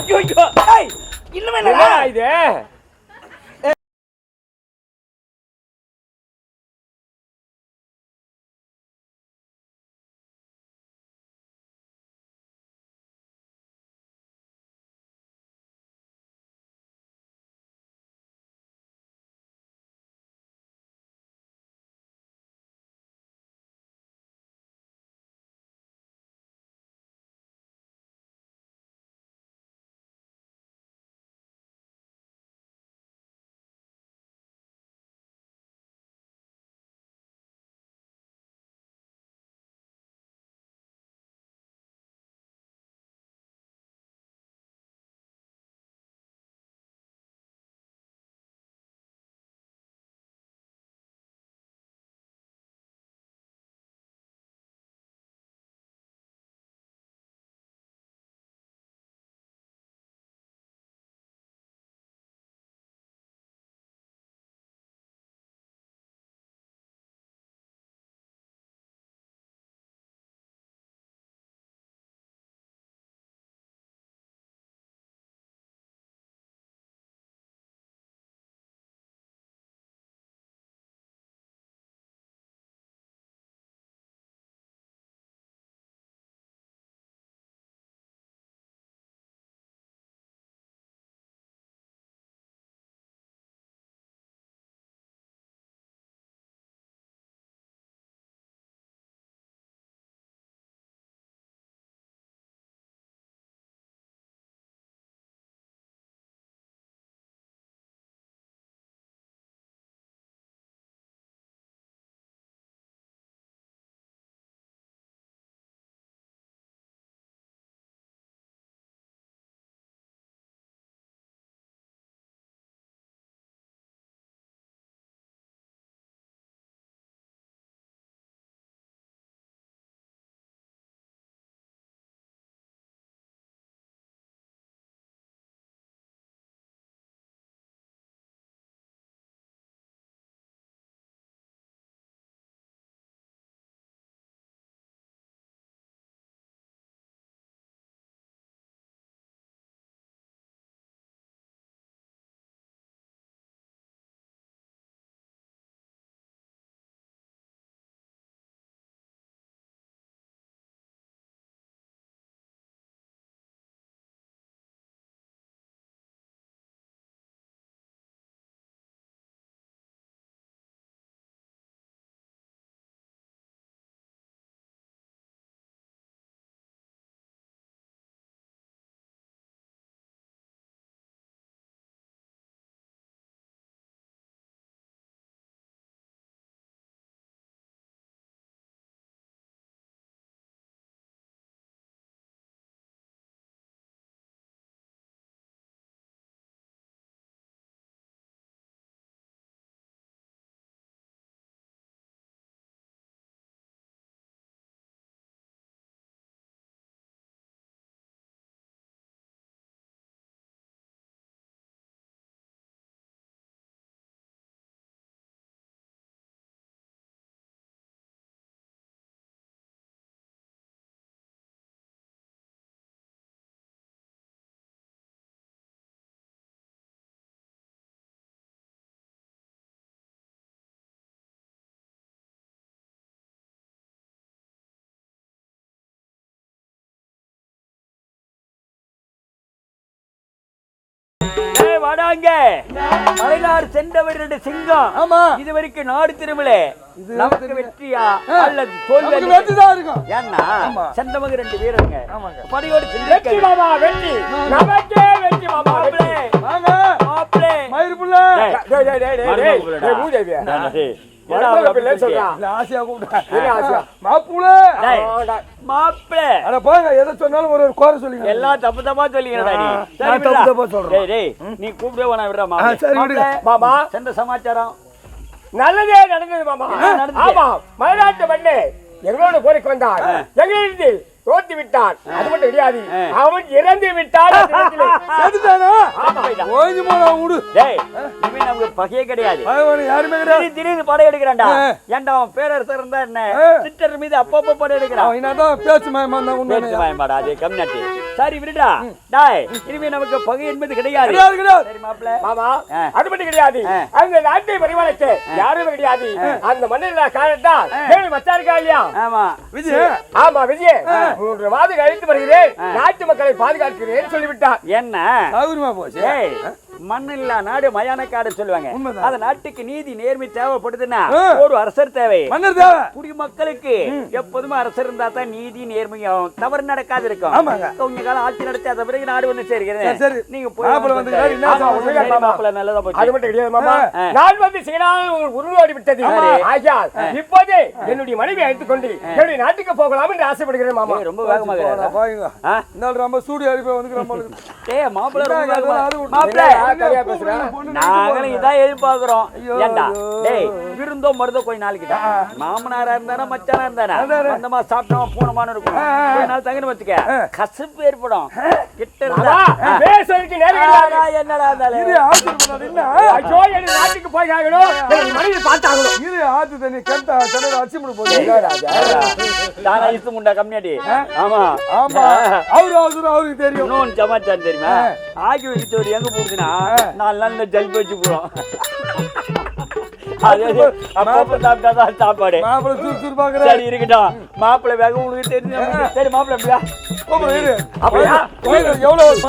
ஐயோ, ஐயோ. ஏய், என்னடா இது ஏய் வாடாங்க. மலைநாடு சென்றவர் ரெண்டு சிங்கம். ஆமா. இதுவரைக்கும் நாடு திரும்பல. நமக்கு வெற்றியா? அல்லது தோல்வி இருக்கும். ஏன்னா. சென்றவங்க ரெண்டு வீரங்க படையோடு வெற்றி மாமா வெற்றி. நமக்கே வெற்றி மாமா வாங்க மாப்பிளே மயிர் புள்ள. எல்லாம் தப்பு தப்பா சொல்லிக்கிறடா நீ ஆ, சரி, நான் தப்பு விடுடா. தப்பா சொல்றேன். டேய் டேய் நீ கூப்பிடவே வேணாம் விடுறா மாமா. சென்ற சமாச்சாரம். நல்லதே நடந்தது மாமா? ஆமா மயிலாட்டு மண்ணு எங்களோட கோரிக்கை வந்தார் தோத்து விட்டான். அது மட்டும் கிடையாது. அவன் இறந்து விட்டான். நமக்கு பகையே கிடையாது. யாருமே கிடையாது. திடீர் திடீர்னு படம் எடுக்கிறான்டா. ஏன்டா அவன் பேரரசர் இருந்தா என்ன? ஆ. சிஸ்டர் மீது அப்பப்போ படம் எடுக்கிறான். என்னதான் பேச்சு மயமா இருந்தா உண்மை பேச்சு பயமாடா அது கம்னாட்டி சரி விடுடா. டாய் இனிமே நமக்கு பகை என்பது கிடையாது. சரி மாப்பிள்ள மாமா. அது மட்டும் கிடையாது. அந்த நாட்டை பரிமாணத்தை யாருமே கிடையாது. அந்த மண்ணில் தேவி மச்சா இருக்கா இல்லையா? ஆமா. விஜய் ஆமா விஜய். மூன்று மாதம் கழித்து வருகிறேன். நாட்டு மக்களை பாதுகாக்கிறேன் சொல்லிவிட்டார். என்ன? சௌகரியமா போச்சு. மண் இல்ல நாடு மயான காடு சொல்லுவாங்க. அந்த நாட்டுக்கு நீதி நேர்மை தேவைப்படுதுன்னா. ஒரு அரசர் தேவை. குடிமக்களுக்கு எப்போதுமே அரசர் இருந்தா தான் நீதி நேர்மையும் தவறு நடக்காது இருக்கும். கொஞ்ச காலம் ஆட்சி நடத்தாத பிறகு நாடு ஒண்ணு சேர்கிறது. சரி, சரி. நீங்க அது. நான் வந்து சிகனால் உருவாடி விட்டது. இப்போதே என்னுடைய மனைவி அழைத்துக் கொண்டு என்னுடைய நாட்டுக்கு போகலாம் என்று ஆசைப்படுகிறேன் மாமா. ரொம்ப வேகமாக? இந்த ஆள் ரொம்ப சூடு அடிப்பை வந்து மாப்பிள்ளை அது. மாப்பிள்ளை. கதையா பேசுற? நாங்களும் இதான் எதிர்பார்க்கிறோம். ஏண்டா. டேய் விருந்தோ மருந்தோ கொஞ்ச நாளைக்கு தான். மாமனாரா இருந்தானா மச்சானா இருந்தானா? அதானே. வந்தமா சாப்பிட்டோம் போனமான்னு இருக்கும். கொஞ்ச நாள் தங்கன்னு வச்சுக்க. கசப்பு ஏற்படும். கிட்ட இருந்தா. பேசுறதுக்கு நேரம் என்னடா இருந்தாலும். இரு ஆத்து என்ன ஐயோ நாட்டுக்கு போய் ஆகணும் மனைவி பார்த்தாகணும். இரு ஆத்து தண்ணி கெட்ட கிணறு அடிச்சு முடி போகுது தானா இசு முண்டா கம்மியாடி. ஆமா. ஆமா. அவரு அவசரம் அவருக்கு தெரியும். இன்னொன்னு சமாச்சாரம் தெரியுமா? ஆகி வச்சு ஒரு எங்க போகுதுன்னா நாலு நாள் இந்த ஜல்பி வச்சு சாப்பிட்டாதான் சாப்பாடு. இருக்கட்டும். மாப்பிள்ளை வேக உங்களுக்கு தெரிஞ்சு சரி மாப்பிள்ளை அப்படியா? எவ்வளவு?